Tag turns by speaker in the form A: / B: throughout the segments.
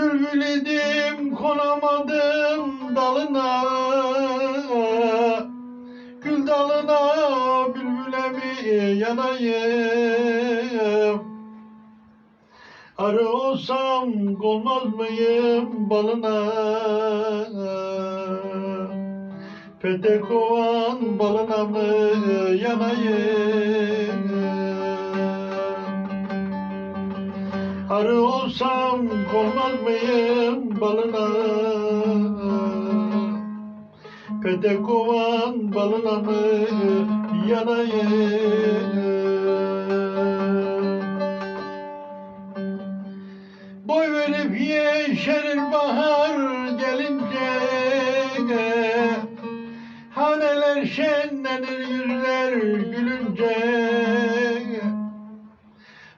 A: Bülbül idim konamadım dalına. Gül dalına bülbüle mi yanayım? Arı olsam konmaz mıyım balına? Petek kovan balına mı yanayım Arı olsam konmaz mıyım balına? Petek kovan balına mı yanayım? Boy verip yeşerir bahar gelince Haneler şenlenir yüzler gülünce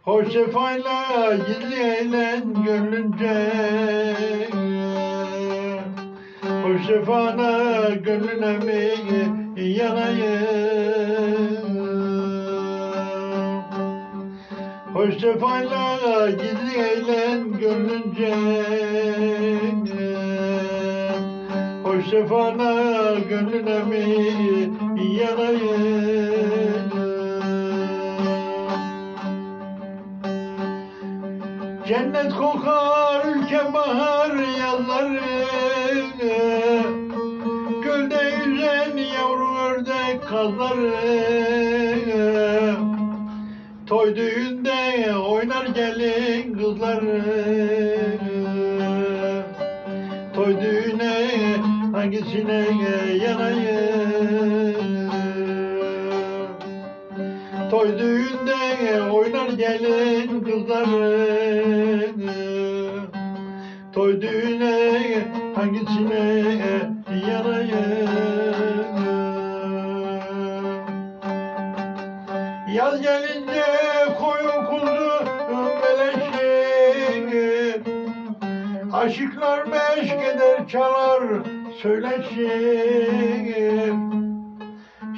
A: Hoş sefayla gizli eğlen gönlünce. Hoş sefana gönlüne mi yanayım? Hoş sefayla gizli eğlen gönlünce. Hoş sefana gönlüne mi yanayım Cennet kokar ülke bahar yazları Gölde yüzen yavru ördek kazları. Toy düğünde oynar gelin kızları. Toy düğüne hangisine yanayım? Toy düğünde oynar gelin kızları Toy düğüne hangisine yanayım Yaz gelince koyun kuzu beleşir Aşıklar meşk eder çalar söyleşir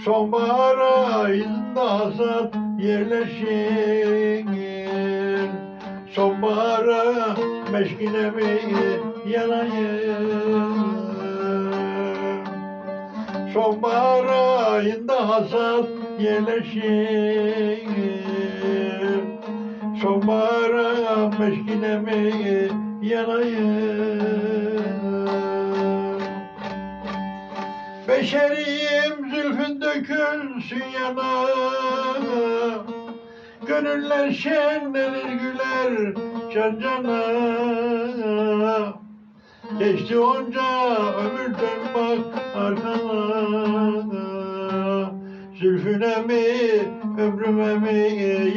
A: Sonbahar ayında hasat yerleşir Sonbahara meşkine mi yanayım? Sonbahar ayında hasat yerleşir Sonbahara meşkine mi yanayım Beşeriyim zülfün dökülsün yana. Gönüller şenlenir güler can cana. Geçti onca ömür dön bak arkana Zülfüne mi ömrüme mi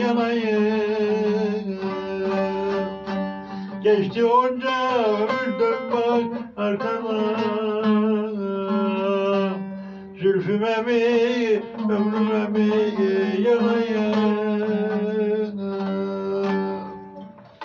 A: yanayım? Geçti onca ömür dön bak arkana Zülfüme mi ömrüme mi yanayım